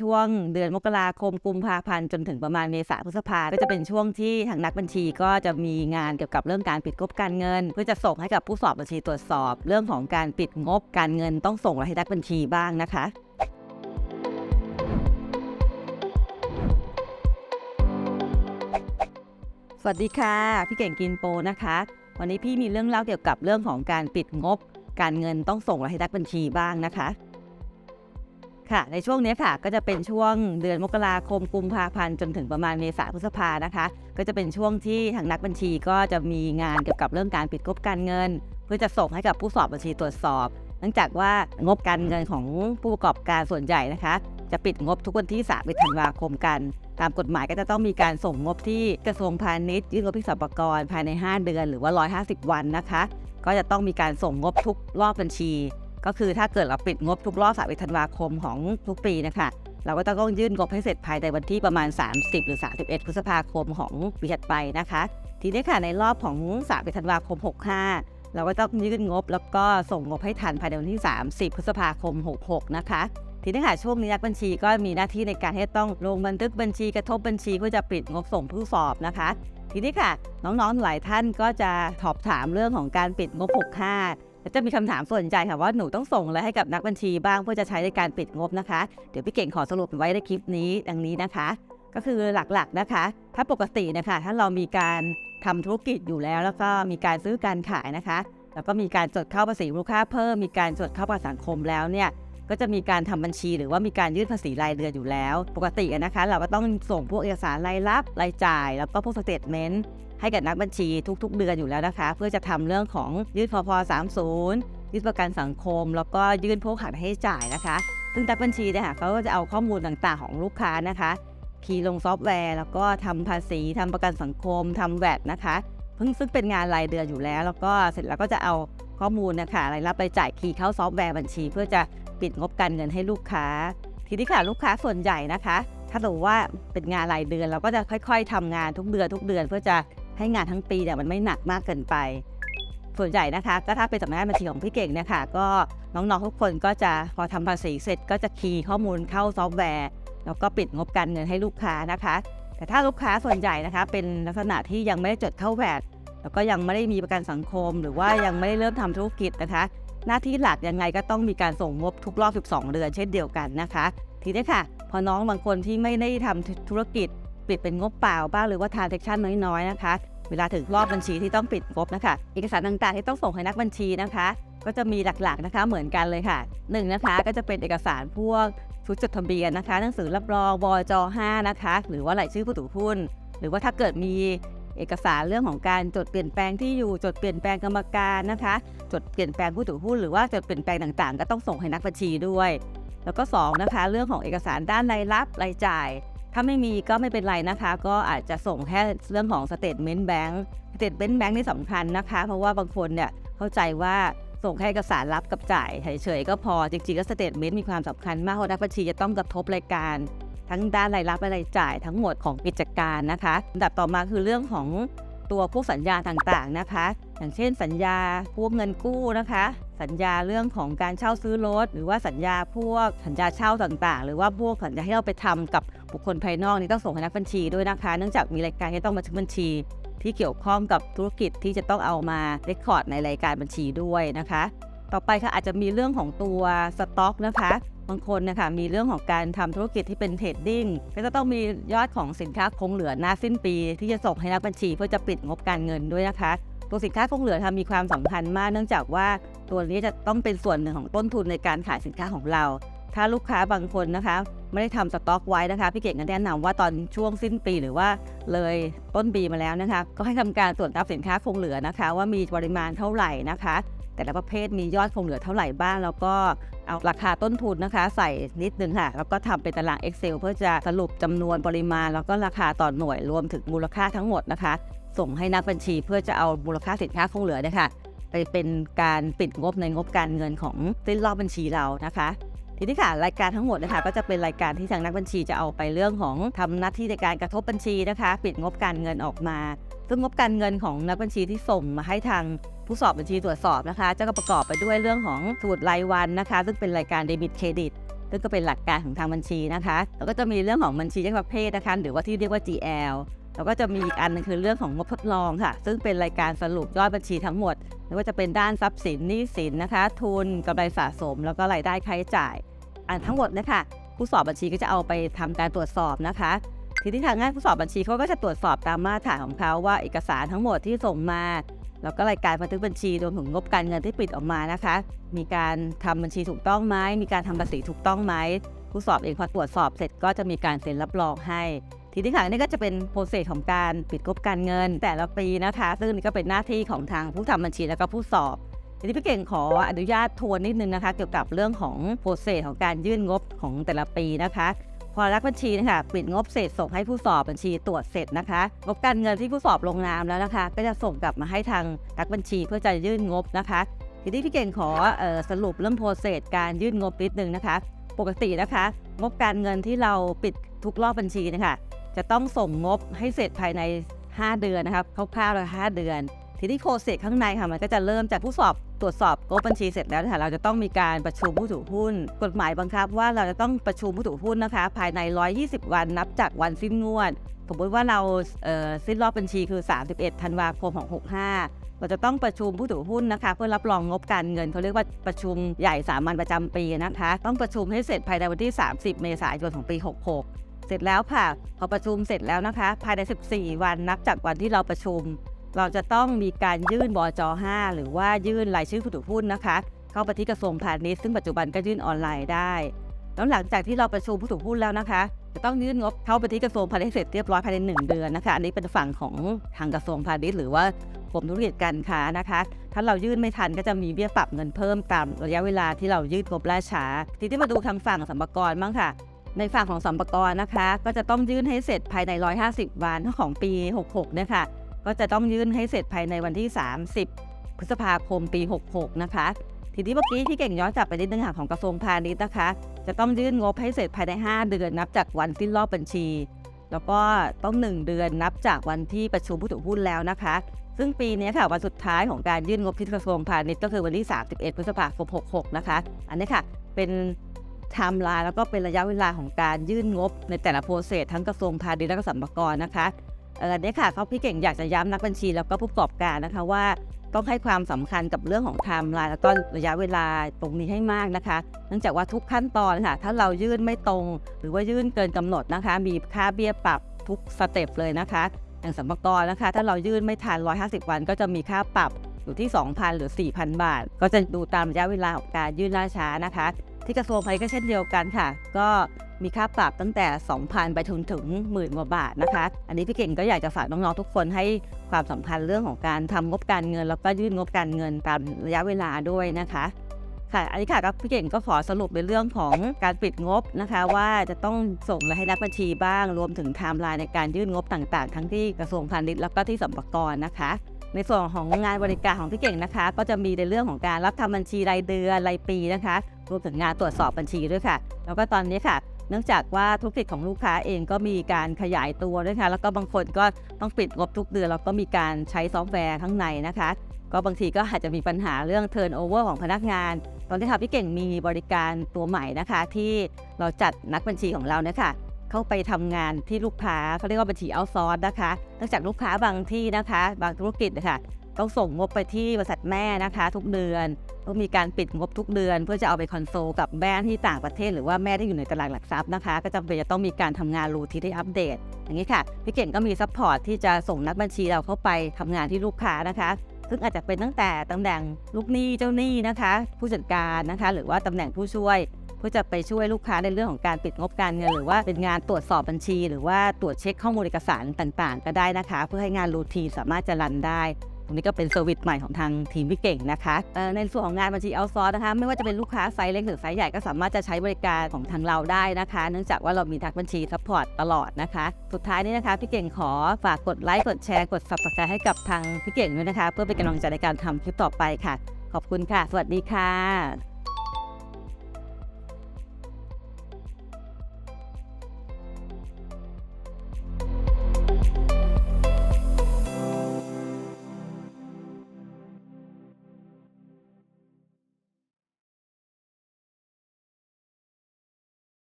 ช่วงเดือนมกราคมกุมภาพันธ์จนถึงประมาณเมษาพฤษภาก็จะเป็นช่วงที่ทางนักบัญชีก็จะมีงานเกี่ยวกับเรื่องการปิดงบการเงิน เพื่อจะส่งให้กับผู้สอบบัญชีตรวจสอบ เรื่องของการปิดงบการเงินต้องส่งให้นักบัญชีบ้างนะคะสวัสดีค่ะพี่เก่งกินโปนะคะ วันนี้พี่มีเรื่องเล่าเกี่ยวกับเรื่องของการปิดงบ การเงินต้องส่งให้นักบัญชีบ้างนะคะ ค่ะ ในช่วงนี้ค่ะก็จะเป็นช่วงเดือนมกราคมกุมภาพันธ์จนถึงประมาณเมษาพฤษภานะคะ ก็จะเป็นช่วงที่ทางนักบัญชีก็จะมีงานเกี่ยวกับเรื่องการปิดงบการเงิน เพื่อจะส่งให้กับผู้สอบบัญชีตรวจสอบ เนื่องจากว่างบการเงินของผู้ประกอบการส่วนใหญ่นะคะ จะปิดงบทุกวันที่3ธันวาคมกัน ตามกฎหมายก็จะต้องมีการส่งงบที่กระทรวงพาณิชย์ยื่นงบที่สรรพกรภายใน 5 เดือน หรือว่า 150 วันนะคะ ก็จะต้องมีการส่งงบทุกรอบบัญชี ก็คือถ้าเกิดเราปิดงบทุกรอบ31ธันวาคมของทุกปีนะคะเราก็ต้องยื่นงบให้เสร็จภายในวันที่ประมาณ 30 หรือ 31 พฤษภาคมของปีถัดไปนะคะ ทีนี้ค่ะในรอบของ31ธันวาคม 65 เราก็ต้องยื่นงบแล้วก็ส่งงบให้ทันภายในวันที่ 30 พฤษภาคม 66 นะคะทีนี้ค่ะช่วงนี้นักบัญชีก็มีหน้าที่ในการที่จะต้องลงบันทึกบัญชีกระทบบัญชีเพื่อจะปิดงบส่งผู้สอบนะคะ ทีนี้ค่ะน้องๆหลายท่านก็จะสอบถามเรื่องของการปิดงบ65 และจะมีคำถามส่วนใหญ่ค่ะว่าหนูต้องส่งอะไรให้กับนักบัญชีบ้างเพื่อจะใช้ในการปิดงบนะคะ เดี๋ยวพี่เก่งขอสรุปไว้ในคลิปนี้ดังนี้นะคะ ก็คือหลักๆนะคะ ถ้าปกตินะคะ ถ้าเรามีการทำธุรกิจอยู่แล้ว แล้วก็มีการซื้อการขายนะคะ แล้วก็มีการจดเข้าภาษีมูลค่าเพิ่มมีการจดเข้าประกันสังคมแล้วเนี่ยก็จะมีการทำบัญชีหรือว่ามีการยื่นภาษีรายเดือนอยู่แล้ว ปกตินะคะ เราก็ต้องส่งพวกเอกสารรายรับรายจ่าย แล้วก็พวกสเตทเมนต์ ให้กับนักบัญชีทุก ๆ เดือนอยู่แล้วนะคะ เพื่อจะทำเรื่องของยื่นพพ30ยื่นประกันสังคม แล้วก็ยื่นพวกหักให้จ่ายนะคะ ซึ่งนักบัญชีเนี่ยค่ะเขาก็จะเอาข้อมูลต่างๆ ของลูกค้านะคะ คีย์ลงซอฟต์แวร์ แล้วก็ทำภาษีทำประกันสังคมทำแวดนะคะเพิ่งซึ่งเป็นงานรายเดือนอยู่แล้ว แล้วก็เสร็จแล้วก็จะเอาข้อมูลนะคะรายรับรายจ่ายคีย์เข้าซอฟต์แวร์บัญชี เพื่อจะปิดงบการเงินให้ลูกค้า ทีนี้ค่ะลูกค้าส่วนใหญ่นะคะ ถ้าสมมติว่าเป็นงานรายเดือนเราก็จะค่อย ๆทำงานทุกเดือนทุกเดือนเพื่อจะ ให้งานทั้งปีเนี่ยมันไม่หนักมากเกินไป ส่วนใหญ่นะคะ ก็ถ้าเป็นสำนักงานบัญชีของพี่เก่งเนี่ยค่ะก็น้องๆทุกคนก็จะพอทำภาษีเสร็จ ก็จะคีย์ข้อมูลเข้าซอฟต์แวร์ แล้วก็ปิดงบการเงินให้ลูกค้านะคะ แต่ถ้าลูกค้าส่วนใหญ่นะคะ เป็นลักษณะที่ยังไม่ได้จดเข้าแวดแล้วก็ยังไม่ได้มีประกันสังคม หรือว่ายังไม่ได้เริ่มทำธุรกิจนะคะ หน้าที่หลักยังไงก็ต้องมีการส่งงบทุกรอบ 12 เดือนเช่นเดียวกันนะคะ ทีนี้ค่ะ พอน้องบางคนที่ไม่ได้ทำธุรกิจ ปิดเป็นงบเปล่าบ้างหรือว่าทานเทคชั่นน้อยๆนะคะ เวลาถึงรอบบัญชีที่ต้องปิดงบนะคะ เอกสารต่างๆที่ต้องส่งให้นักบัญชีนะคะ ก็จะมีหลักๆนะคะเหมือนกันเลยค่ะหนึ่งนะคะก็จะเป็นเอกสารพวกชุดจดทะเบียนนะคะ หนังสือรับรองบจ5นะคะ หรือว่ารายชื่อผู้ถือหุ้น หรือว่าถ้าเกิดมีเอกสารเรื่องของการจดเปลี่ยนแปลงที่อยู่จดเปลี่ยนแปลงกรรมการนะคะ จดเปลี่ยนแปลงผู้ถือหุ้นหรือว่าจดเปลี่ยนแปลงต่างๆ ก็ต้องส่งให้นักบัญชีด้วย แล้วก็2นะคะเรื่องของเอกสารด้านรายรับรายจ่าย ถ้าไม่มีก็ไม่เป็นไรนะคะ ก็อาจจะส่งแค่เรื่องของสเต t เมนต์แบงก์สเต t เมนต์แบงก์นี่สำคัญนะคะ เพราะว่าบางคนเนี่ยเข้าใจว่าส่งแค่เอกสารรับกับจ่ายเฉยๆก็พอจริงๆก็สเต t เมนต์มีความสำคัญมากเพราะนักบัญชีจะต้องกระทบรายการ ทั้งด้านรายรับและรายจ่ายทั้งหมดของกิจการนะคะลำดับต่อมาคือเรื่องของ ตัวพวกสัญญาต่างๆนะคะ อย่างเช่นสัญญาพวกเงินกู้นะคะ สัญญาเรื่องของการเช่าซื้อรถหรือว่าสัญญาพวกสัญญาเช่าต่างๆ หรือว่าพวกสัญญาที่เราไปทำกับบุคคลภายนอกนี่ต้องส่งให้นักบัญชีด้วยนะคะ เนื่องจากมีรายการที่ต้องบันทึกบัญชี ที่เกี่ยวข้องกับธุรกิจที่จะต้องเอามาเรคคอร์ดในรายการบัญชีด้วยนะคะ ต่อไปค่ะอาจจะมีเรื่องของตัวสต็อกนะคะางคนนะคะมีเรื่องของการทำธุรกิจที่เป็นเทรดดิ้งก็จะต้องมียอดของสินค้าคงเหลือหน้าสิ้นปี ที่จะส่งให้นักบัญชีเพื่อจะปิดงบการเงินด้วยนะคะตัวสินค้าคงเหลือทำมีความสำคัญมาก เนื่องจากว่าตัวนี้จะต้องเป็นส่วนหนึ่งของต้นทุนในการขายสินค้าของเรา ถ้าลูกค้าบางคนนะคะ ไม่ได้ทำสต็อกไว้นะคะพี่เก่งก็แนะนำว่าตอนช่วงสิ้นปีหรือว่าเลยต้นปีมาแล้วนะคะ ก็ให้ทำการตรวจรับสินค้าคงเหลือนะคะ ว่ามีปริมาณเท่าไหร่นะคะ แต่ละประเภทมียอดคงเหลือเท่าไหร่บ้าง แล้วก็เอาราคาต้นทุนนะคะ ใส่นิดนึงค่ะ แล้วก็ทำเป็นตาราง Excel เพื่อจะสรุปจำนวนปริมาณ แล้วก็ราคาต่อหน่วยรวมถึงมูลค่าทั้งหมดนะคะ ส่งให้นักบัญชีเพื่อจะเอามูลค่าสินค้าคงเหลือเนี่ยค่ะไปเป็นการปิดงบในงบการเงินของสิ้นรอบบัญชีเรานะคะทีนี้ค่ะรายการทั้งหมดนะคะก็จะเป็นรายการที่ทางนักบัญชีจะเอาไปเรื่องของทำหน้าที่ในการกระทบบัญชีนะคะ ปิดงบการเงินออกมา ซึ่งงบการเงินของนักบัญชีที่ส่งมาให้ทางผู้สอบบัญชีตรวจสอบนะคะ จะประกอบไปด้วยเรื่องของสมุดรายวันนะคะ ซึ่งเป็นรายการเดบิตเครดิตซึ่งก็เป็นหลักการของทางบัญชีนะคะ แล้วก็จะมีเรื่องของบัญชีแยกประเภทนะคะ หรือว่าที่เรียกว่า GL แล้วก็จะมีอีกอันหนึงคือเรื่องของงบทดลองค่ะ ซึ่งเป็นรายการสรุปยอดบัญชีทั้งหมดไม่ว่าจะเป็นด้านทรัพย์สินหนี้สินนะคะ ทุนกำไรสะสม แล้วก็รายได้ค่าใช้จ่าย อันทั้งหมดเนะคะผู้สอบบัญชีก็จะเอาไปทำการตรวจสอบนะคะ ทีนี้ทางงานผู้สอบบัญชีเขาก็จะตรวจสอบตามมาตรฐานของเขาว่าเอกสารทั้งหมดที่ส่งมา แล้วก็รายการบันทึกบัญชีรวมถึงงบการเงินที่ปิดออกมานะคะ มีการทำบัญชีถูกต้องไหมมีการทำภาษีถูกต้องไหมผู้สอบเองพอตรวจสอบเสร็จก็จะมีการเซ็นรับรองให้ ทีนี้ค่ะนี่ก็จะเป็นโปรเซสของการปิดงบการเงิน แต่ละปีนะคะ ซึ่งนี่ก็เป็นหน้าที่ของทางผู้ทำบัญชีแล้วก็ผู้สอบทีนี้พี่เก่งขออนุญาตทวนนิดนึงนะคะ เกี่ยวกับเรื่องของโปรเซสของการยื่นงบของแต่ละปีนะคะ พอรักบัญชีนะคะปิดงบเสร็จส่งให้ผู้สอบบัญชีตรวจเสร็จนะคะงบการเงินที่ผู้สอบลงนามแล้วนะคะ ก็จะส่งกลับมาให้ทางรักบัญชีเพื่อจะยื่นงบนะคะ ทีนี้พี่เก่งขอออสรุปเรื่องโปรเซสการยื่นงบนิดนึงนะคะ ปกตินะคะ งบการเงินที่เราปิดทุกรอบบัญชีนะคะจะต้องส่งงบให้เสร็จภายใน 5 เดือนนะครับคร่าวๆเลย5เดือน ทีนี้โปรเซสข้างในค่ะมันก็จะเริ่มจากผู้สอบ ตรวจสอบงบบัญชีเสร็จแล้วนะคะเราจะต้องมีการประชุมผู้ถือหุ้น กฎหมายบังคับว่าเราจะต้องประชุมผู้ถือหุ้นนะคะ ภายใน 120 วันนับจากวันสิ้นงวดสมมติว่าเราเอ่อสิ้นรอบบัญชีคือ 31 ธันวาคมของ 65เราจะต้องประชุมผู้ถือหุ้นนะคะ เพื่อรับรองงบการเงินเขาเรียกว่าประชุมใหญ่สามัญประจำปีนะคะ ต้องประชุมให้เสร็จภายในวันที่ 30 เมษายนของปี 66 เสร็จแล้วค่ะ พอประชุมเสร็จแล้วนะคะ ภายใน 14 วันนับจากวันที่เราประชุม เราจะต้องมีการยื่นบจ5หรือว่ายื่นรายชื่อผู้ถือหุ้นนะคะ เข้าไปที่กระทรวงพาณิชย์ซึ่งปัจจุบันก็ยื่นออนไลน์ได้ แล้วหลังจากที่เราประชุมผู้ถือหุ้นแล้วนะคะ จะต้องยื่นงบเข้าไปที่กระทรวงพาณิชย์เสร็จเรียบร้อยภายใน 1 เดือนนะคะ อันนี้เป็นฝั่งของทางกระทรวงพาณิชย์หรือว่ากรมธุรกิจการค้านะคะ ถ้าเรายื่นไม่ทันก็จะมีเบี้ยปรับเงินเพิ่มตามระยะเวลาที่เรายื่นงบล่าช้า ทีนี้มาดูทางฝั่งสัมปกรบ้างค่ะ ในฝั่งของสัมปกรนะคะ ก็จะต้องยื่นให้เสร็จภายใน 150 วันของปี 66เนี่ยค่ะ ก็จะต้องยื่นให้เสร็จภายในวันที่ 30 พฤษภาคมปี 66 นะคะ ทีนี้เมื่อกี้ที่เก่งย้อนกลับไปนิดนึงค่ะของกระทรวงพาณิชย์นะคะ จะต้องยื่นงบให้เสร็จภายใน 5 เดือนนับจากวันสิ้นรอบบัญชี แล้วก็ต้อง 1 เดือนนับจากวันที่ประชุมผู้ถือหุ้นแล้วนะคะ ซึ่งปีนี้ค่ะวันสุดท้ายของการยื่นงบที่กระทรวงพาณิชย์ก็คือวันที่ 31 พฤษภาคม 66 นะคะ อันนี้ค่ะเป็นไทม์ไลน์แล้วก็เป็นระยะเวลาของการยื่นงบในแต่ละโปรเซสทั้งกระทรวงพาณิชย์และก็สรรพากรนะคะ เออเนี่ยค่ะเขาพี่เก่งอยากจะย้ำนักบัญชีแล้วก็ผู้ประกอบการนะคะว่าต้องให้ความสำคัญกับเรื่องของไทม์ไลน์แล้วก็ระยะเวลาตรงนี้ให้มากนะคะ เนื่องจากว่าทุกขั้นตอนค่ะ ถ้าเรายื่นไม่ตรง หรือว่ายื่นเกินกำหนดนะคะ มีค่าเบี้ยปรับทุกสเต็ปเลยนะคะ อย่างสัมภากรนะคะ ถ้าเรายื่นไม่ทัน 150 วัน ก็จะมีค่าปรับอยู่ที่ 2,000 หรือ 4,000 บาท ก็จะดูตามระยะเวลาของการยื่นล่าช้านะคะ ที่กระทรวงพาณิชย์ก็เช่นเดียวกันค่ะ ก็ มีค่าปรับตั้งแต่ 2,000 ไปถึงถึงหมื่นกว่าบาทนะคะ อันนี้พี่เก่งก็อยากจะฝากน้องๆทุกคนให้ความสำคัญเรื่องของการทำงบการเงิน แล้วก็ยื่นงบการเงินตามระยะเวลาด้วยนะคะค่ะอันนี้ค่ะก็พี่เก่งก็ขอสรุปในเรื่องของการปิดงบนะคะ ว่าจะต้องส่งอะไรให้นักบัญชีบ้าง รวมถึงไทม์ไลน์ในการยื่นงบต่างๆ ทั้งที่กระทรวงพาณิชย์แล้วก็ที่สัมปกรนะคะ ในส่วนของงานบริการของพี่เก่งนะคะ ก็จะมีในเรื่องของการรับทำบัญชีรายเดือนรายปีนะคะ รวมถึงงานตรวจสอบบัญชีด้วยค่ะ แล้วก็ตอนนี้ค่ะ เนื่องจากว่าธุรกิจของลูกค้าเองก็มีการขยายตัวด้วยค่ะแล้วก็บางคนก็ต้องปิดงบทุกเดือนแล้วก็มีการใช้ซอฟต์แวร์ข้างในนะคะ ก็บางทีก็อาจจะมีปัญหาเรื่อง turnover ของพนักงาน ตอนนี้ค่ะพี่เก่งมีบริการตัวใหม่นะคะ ที่เราจัดนักบัญชีของเราเนี่ยค่ะเข้าไปทำงานที่ลูกค้าเขาเรียกว่าบัญชีเอาซอร์สนะคะเนื่องจากลูกค้าบางที่นะคะ บางธุรกิจนะคะ ต้องส่งงบไปที่บริษัทแม่นะคะ ทุกเดือนต้องมีการปิดงบทุกเดือน เพื่อจะเอาไปคอนโซลกับแม่ที่ต่างประเทศ หรือว่าแม่ที่อยู่ในตลาดหลักทรัพย์นะคะ ก็จำเป็นจะต้องมีการทำงานรูทีที่อัปเดต อย่างนี้ค่ะพี่เก่งก็มีซัพพอร์ตที่จะส่งนักบัญชีเราเข้าไปทำงานที่ลูกค้านะคะ ซึ่งอาจจะเป็นตั้งแต่ตำแหน่งลูกหนี้เจ้าหนี้นะคะ ผู้จัดการนะคะ หรือว่าตำแหน่งผู้ช่วยเพื่อจะไปช่วยลูกค้าในเรื่องของการปิดงบการเงิน หรือว่าเป็นงานตรวจสอบบัญชี หรือว่าตรวจเช็คข้อมูลเอกสารต่างๆ ก็ได้นะคะ เพื่อให้งานรูทีนสามารถจะรันได้ รงนี้ก็เป็นเซอร์วิสใหม่ของทางทีมพี่เก่งนะคะในส่วนของงานบัญชีเอาซอร์นะคะไม่ว่าจะเป็นลูกค้าไซส์เล็กหรือไซส์ใหญ่ก็สามารถจะใช้บริการของทางเราได้นะคะ เนื่องจากว่าเรามีทักบัญชีซัพพอร์ตตลอดนะคะ สุดท้ายนี้นะคะพี่เก่งขอฝากกดไลค์กดแชร์กดซับสไครต์ให้กับทางพี่เก่งด้วยนะคะ เพื่อเป็นกำลังใจในการทำคลิปต่อไปค่ะ ขอบคุณค่ะ สวัสดีค่ะ